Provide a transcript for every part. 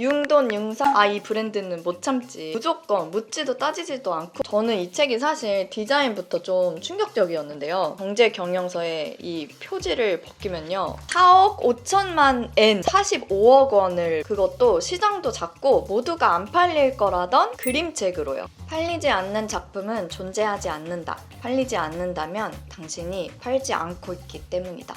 융돈 융사 아 이 브랜드는 못 참지. 무조건 묻지도 따지지도 않고. 저는 이 책이 사실 디자인부터 좀 충격적이었는데요. 경제 경영서의 이 표지를 벗기면요. 4억 5천만 엔 45억 원을 그것도 시장도 작고 모두가 안 팔릴 거라던 그림책으로요. 팔리지 않는 작품은 존재하지 않는다. 팔리지 않는다면 당신이 팔지 않고 있기 때문이다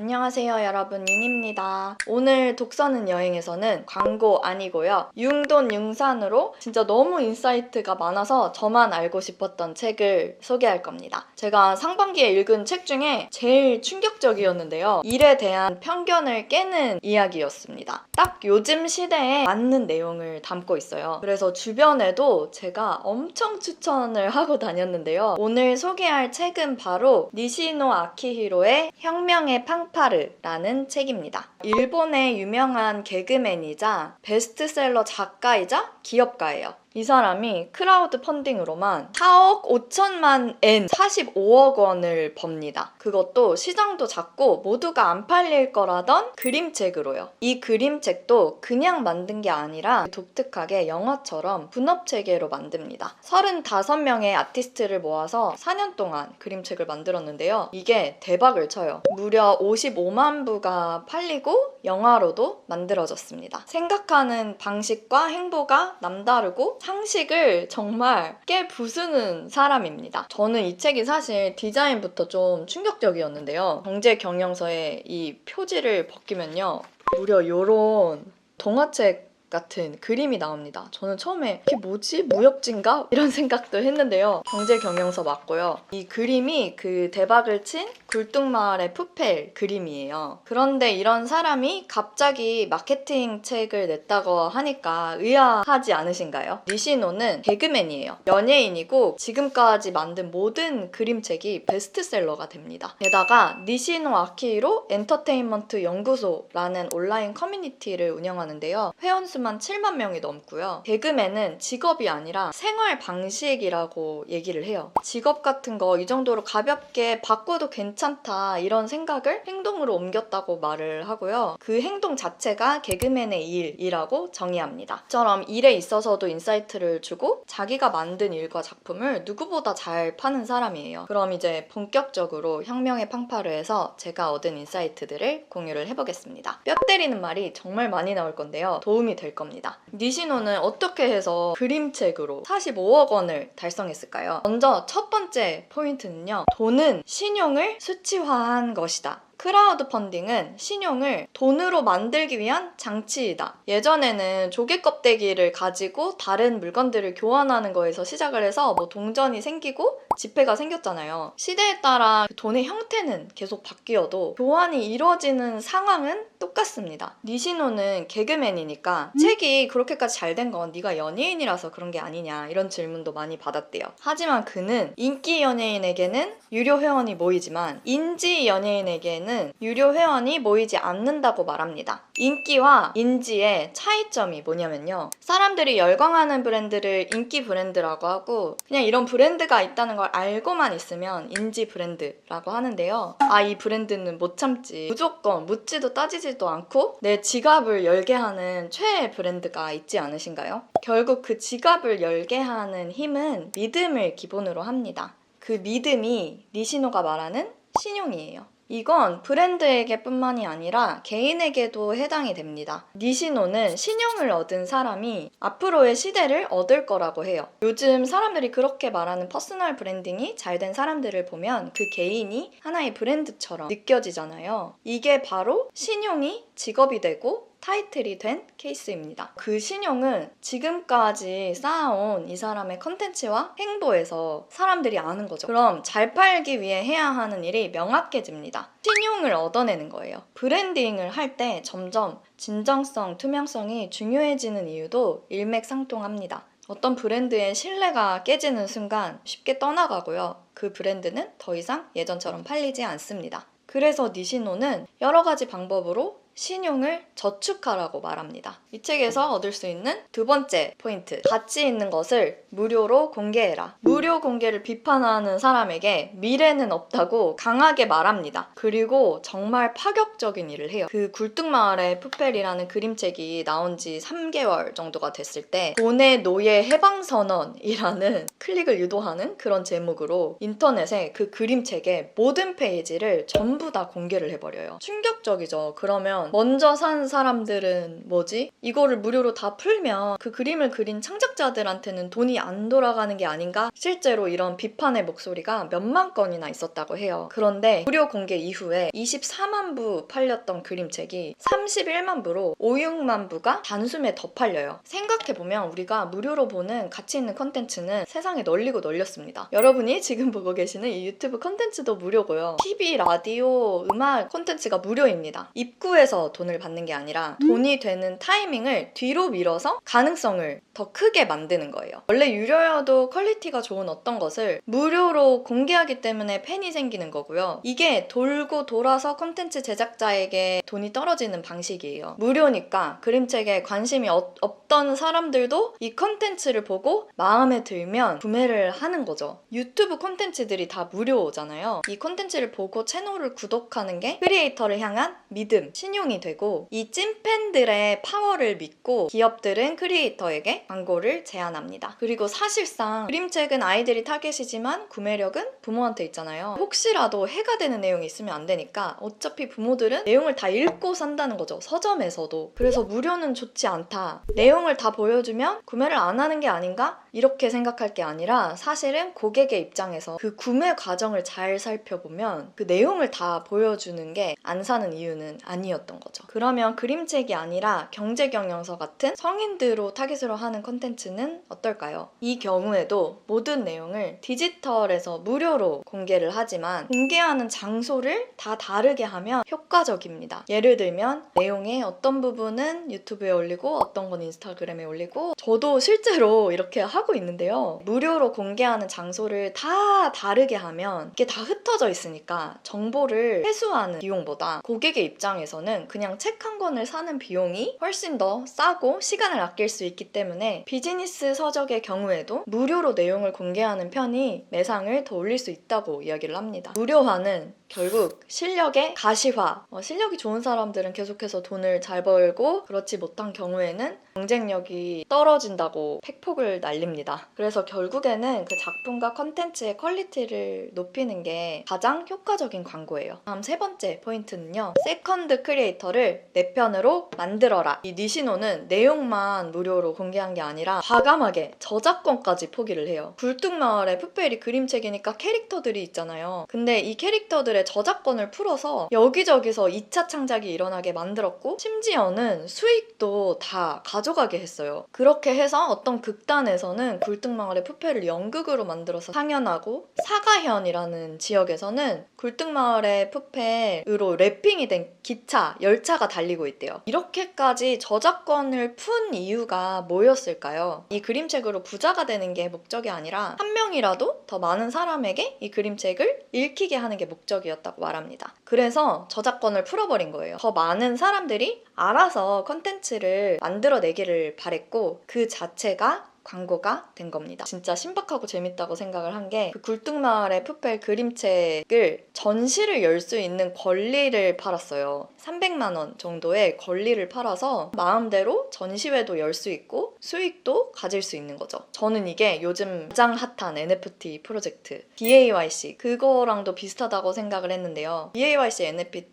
안녕하세요 여러분. 윤입니다. 오늘 독서는 여행에서는 광고 아니고요. 융돈 융산으로 진짜 너무 인사이트가 많아서 저만 알고 싶었던 책을 소개할 겁니다. 제가 상반기에 읽은 책 중에 제일 충격적이었는데요. 일에 대한 편견을 깨는 이야기였습니다. 딱 요즘 시대에 맞는 내용을 담고 있어요. 그래서 주변에도 제가 엄청 추천을 하고 다녔는데요. 오늘 소개할 책은 바로 니시노 아키히로의 혁명의 팡 파르라는 책입니다. 일본의 유명한 개그맨이자 베스트셀러 작가이자 기업가예요. 이 사람이 크라우드 펀딩으로만 4억 5천만 엔 45억 원을 법니다. 그것도 시장도 작고 모두가 안 팔릴 거라던 그림책으로요. 이 그림책도 그냥 만든 게 아니라 독특하게 영화처럼 분업 체계로 만듭니다. 35명의 아티스트를 모아서 4년 동안 그림책을 만들었는데요. 이게 대박을 쳐요. 무려 55만 부가 팔리고 영화로도 만들어졌습니다. 생각하는 방식과 행보가 남다르고 상식을 정말 깨 부수는 사람입니다. 저는 이 책이 사실 디자인부터 좀 충격적이었는데요. 경제 경영서의 이 표지를 벗기면요. 무려 요런 동화책 같은 그림이 나옵니다. 저는 처음에 이게 뭐지? 무협지인가? 이런 생각도 했는데요. 경제 경영서 맞고요. 이 그림이 그 대박을 친 굴뚝마을의 푸펠 그림이에요. 그런데 이런 사람이 갑자기 마케팅 책을 냈다고 하니까 의아하지 않으신가요? 니시노는 개그맨이에요. 연예인이고 지금까지 만든 모든 그림책이 베스트셀러가 됩니다. 게다가 니시노 아키히로 엔터테인먼트 연구소라는 온라인 커뮤니티를 운영하는데요. 회원 수만 7만 명이 넘고요. 개그맨은 직업이 아니라 생활 방식이라고 얘기를 해요. 직업 같은 거 이 정도로 가볍게 바꿔도 괜찮다 이런 생각을 행동으로 옮겼다고 말을 하고요. 그 행동 자체가 개그맨의 일이라고 정의합니다. 처럼 일에 있어서도 인사이트를 주고 자기가 만든 일과 작품을 누구보다 잘 파는 사람이에요. 그럼 이제 본격적으로 혁명의 팡파르에서 제가 얻은 인사이트들을 공유를 해보겠습니다. 뼈 때리는 말이 정말 많이 나올 건데요. 도움이 될 겁니다. 니시노는 어떻게 해서 그림책으로 45억 원을 달성했을까요? 먼저 첫 번째 포인트는요. 돈은 신용을 수치화한 것이다. 크라우드 펀딩은 신용을 돈으로 만들기 위한 장치이다. 예전에는 조개 껍데기를 가지고 다른 물건들을 교환하는 거에서 시작을 해서 뭐 동전이 생기고 지폐가 생겼잖아요. 시대에 따라 그 돈의 형태는 계속 바뀌어도 교환이 이루어지는 상황은 똑같습니다. 니시노는 개그맨이니까 책이 그렇게까지 잘 된 건 네가 연예인이라서 그런 게 아니냐 이런 질문도 많이 받았대요. 하지만 그는 인기 연예인에게는 유료 회원이 모이지만 인지 연예인에게는 유료 회원이 모이지 않는다고 말합니다. 인기와 인지의 차이점이 뭐냐면요. 사람들이 열광하는 브랜드를 인기 브랜드라고 하고 그냥 이런 브랜드가 있다는 걸 알고만 있으면 인지 브랜드라고 하는데요. 아, 이 브랜드는 못 참지. 무조건 묻지도 따지 지도 않고 내 지갑을 열게 하는 최애 브랜드가 있지 않으신가요? 결국 그 지갑을 열게 하는 힘은 믿음을 기본으로 합니다. 그 믿음이 니시노가 말하는 신용이에요. 이건 브랜드에게 뿐만이 아니라 개인에게도 해당이 됩니다. 니시노는 신용을 얻은 사람이 앞으로의 시대를 얻을 거라고 해요. 요즘 사람들이 그렇게 말하는 퍼스널 브랜딩이 잘 된 사람들을 보면 그 개인이 하나의 브랜드처럼 느껴지잖아요. 이게 바로 신용이 직업이 되고 타이틀이 된 케이스입니다. 그 신용은 지금까지 쌓아온 이 사람의 컨텐츠와 행보에서 사람들이 아는 거죠. 그럼 잘 팔기 위해 해야 하는 일이 명확해집니다. 신용을 얻어내는 거예요. 브랜딩을 할 때 점점 진정성, 투명성이 중요해지는 이유도 일맥상통합니다. 어떤 브랜드의 신뢰가 깨지는 순간 쉽게 떠나가고요. 그 브랜드는 더 이상 예전처럼 팔리지 않습니다. 그래서 니시노는 여러 가지 방법으로 신용을 저축하라고 말합니다. 이 책에서 얻을 수 있는 두 번째 포인트. 가치 있는 것을 무료로 공개해라. 무료 공개를 비판하는 사람에게 미래는 없다고 강하게 말합니다. 그리고 정말 파격적인 일을 해요. 그 굴뚝마을의 푸펠이라는 그림책이 나온 지 3개월 정도가 됐을 때 돈의 노예 해방선언이라는 클릭을 유도하는 그런 제목으로 인터넷에 그 그림책의 모든 페이지를 전부 다 공개를 해버려요. 충격적이죠. 그러면 먼저 산 사람들은 뭐지? 이거를 무료로 다 풀면 그 그림을 그린 창작자들한테는 돈이 안 돌아가는 게 아닌가? 실제로 이런 비판의 목소리가 몇만 건이나 있었다고 해요. 그런데 무료 공개 이후에 24만 부 팔렸던 그림책이 31만 부로 5, 6만 부가 단숨에 더 팔려요. 생각해보면 우리가 무료로 보는 가치 있는 컨텐츠는 세상에 널리고 널렸습니다. 여러분이 지금 보고 계시는 이 유튜브 컨텐츠도 무료고요. TV, 라디오, 음악 컨텐츠가 무료입니다. 입구에 서 돈을 받는 게 아니라 돈이 되는 타이밍을 뒤로 밀어서 가능성을 더 크게 만드는 거예요. 원래 유료여도 퀄리티가 좋은 어떤 것을 무료로 공개하기 때문에 팬이 생기는 거고요. 이게 돌고 돌아서 콘텐츠 제작자에게 돈이 떨어지는 방식이에요. 무료니까 그림책에 관심이 어- 없던 사람들도 이 콘텐츠를 보고 마음에 들면 구매를 하는 거죠. 유튜브 콘텐츠들이 다 무료잖아요. 이 콘텐츠를 보고 채널을 구독하는 게 크리에이터를 향한 믿음, 신용 이 되고 이 찐팬들의 파워를 믿고 기업들은 크리에이터에게 광고를 제안합니다. 그리고 사실상 그림책은 아이들이 타겟이지만 구매력은 부모한테 있잖아요. 혹시라도 해가 되는 내용이 있으면 안 되니까 어차피 부모들은 내용을 다 읽고 산다는 거죠. 서점에서도. 그래서 무료는 좋지 않다. 내용을 다 보여주면 구매를 안 하는 게 아닌가? 이렇게 생각할 게 아니라 사실은 고객의 입장에서 그 구매 과정을 잘 살펴보면 그 내용을 다 보여주는 게 안 사는 이유는 아니었 던 거죠. 그러면 그림책이 아니라 경제 경영서 같은 성인들로 타깃으로 하는 컨텐츠는 어떨까요? 이 경우에도 모든 내용을 디지털에서 무료로 공개를 하지만 공개하는 장소를 다 다르게 하면 효과적입니다. 예를 들면 내용의 어떤 부분은 유튜브에 올리고 어떤 건 인스타그램에 올리고 저도 실제로 이렇게 하고 있는데요. 무료로 공개하는 장소를 다 다르게 하면 이게 다 흩어져 있으니까 정보를 회수하는 비용보다 고객의 입장에서는 그냥 책 한 권을 사는 비용이 훨씬 더 싸고 시간을 아낄 수 있기 때문에 비즈니스 서적의 경우에도 무료로 내용을 공개하는 편이 매상을 더 올릴 수 있다고 이야기를 합니다. 무료화는 결국 실력의 가시화. 어, 실력이 좋은 사람들은 계속해서 돈을 잘 벌고 그렇지 못한 경우에는 경쟁력이 떨어진다고 팩폭을 날립니다. 그래서 결국에는 그 작품과 컨텐츠의 퀄리티를 높이는 게 가장 효과적인 광고예요. 다음 세 번째 포인트는요. 세컨드 크리에이터를 내 편으로 만들어라. 이 니시노는 내용만 무료로 공개한 게 아니라 과감하게 저작권까지 포기를 해요. 굴뚝마을의 푸페리 그림책이니까 캐릭터들이 있잖아요. 근데 이 캐릭터들의 저작권을 풀어서 여기저기서 2차 창작이 일어나게 만들었고 심지어는 수익도 다 가져가게 했어요. 그렇게 해서 어떤 극단에서는 굴뚝마을의 푸페를 연극으로 만들어서 상연하고 사가현이라는 지역에서는 굴뚝마을의 푸페으로 랩핑이 된 기차, 열차가 달리고 있대요. 이렇게까지 저작권을 푼 이유가 뭐였을까요? 이 그림책으로 부자가 되는 게 목적이 아니라 한 명이라도 더 많은 사람에게 이 그림책을 읽히게 하는 게 목적이었 다고 말합니다. 그래서 저작권을 풀어버린 거예요. 더 많은 사람들이 알아서 컨텐츠를 만들어내기를 바랬고 그 자체가 광고가 된 겁니다. 진짜 신박하고 재밌다고 생각을 한 게 그 굴뚝마을의 푸펠 그림책을 전시를 열 수 있는 권리를 팔았어요. 300만 원 정도의 권리를 팔아서 마음대로 전시회도 열 수 있고 수익도 가질 수 있는 거죠. 저는 이게 요즘 가장 핫한 NFT 프로젝트 BAYC 그거랑도 비슷하다고 생각을 했는데요. BAYC NFT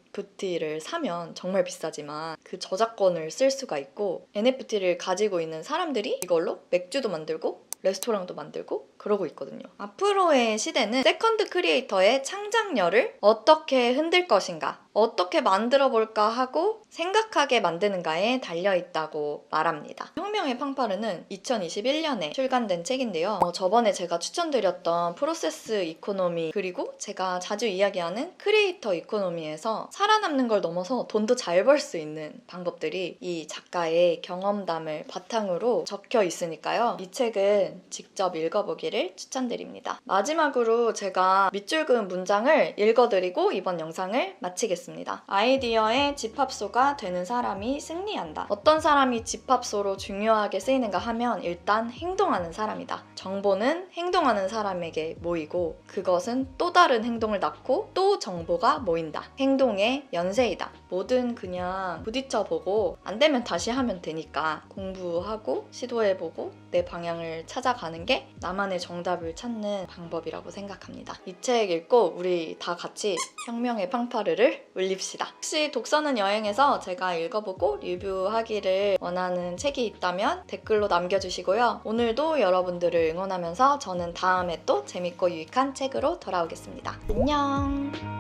를 사면 정말 비싸지만 그 저작권을 쓸 수가 있고 NFT를 가지고 있는 사람들이 이걸로 맥주도 만들고 레스토랑도 만들고 그러고 있거든요. 앞으로의 시대는 세컨드 크리에이터의 창작력을 어떻게 흔들 것인가, 어떻게 만들어 볼까 하고 생각하게 만드는가에 달려 있다고 말합니다. 혁명의 팡파르는 2021년에 출간된 책인데요. 어, 저번에 제가 추천드렸던 프로세스 이코노미 그리고 제가 자주 이야기하는 크리에이터 이코노미에서 살아남는 걸 넘어서 돈도 잘 벌 수 있는 방법들이 이 작가의 경험담을 바탕으로 적혀 있으니까요. 이 책은 직접 읽어보기를 추천드립니다. 마지막으로 제가 밑줄 그은 문장을 읽어드리고 이번 영상을 마치겠습니다. 있습니다. 아이디어의 집합소가 되는 사람이 승리한다. 어떤 사람이 집합소로 중요하게 쓰이는가 하면 일단 행동하는 사람이다. 정보는 행동하는 사람에게 모이고 그것은 또 다른 행동을 낳고 또 정보가 모인다. 행동의 연쇄이다. 뭐든 그냥 부딪혀보고 안 되면 다시 하면 되니까 공부하고 시도해보고 내 방향을 찾아가는 게 나만의 정답을 찾는 방법이라고 생각합니다. 이 책 읽고 우리 다 같이 혁명의 팡파르를 울립시다. 혹시 독서는 여행에서 제가 읽어보고 리뷰하기를 원하는 책이 있다면 댓글로 남겨주시고요. 오늘도 여러분들을 응원하면서 저는 다음에 또 재밌고 유익한 책으로 돌아오겠습니다. 안녕!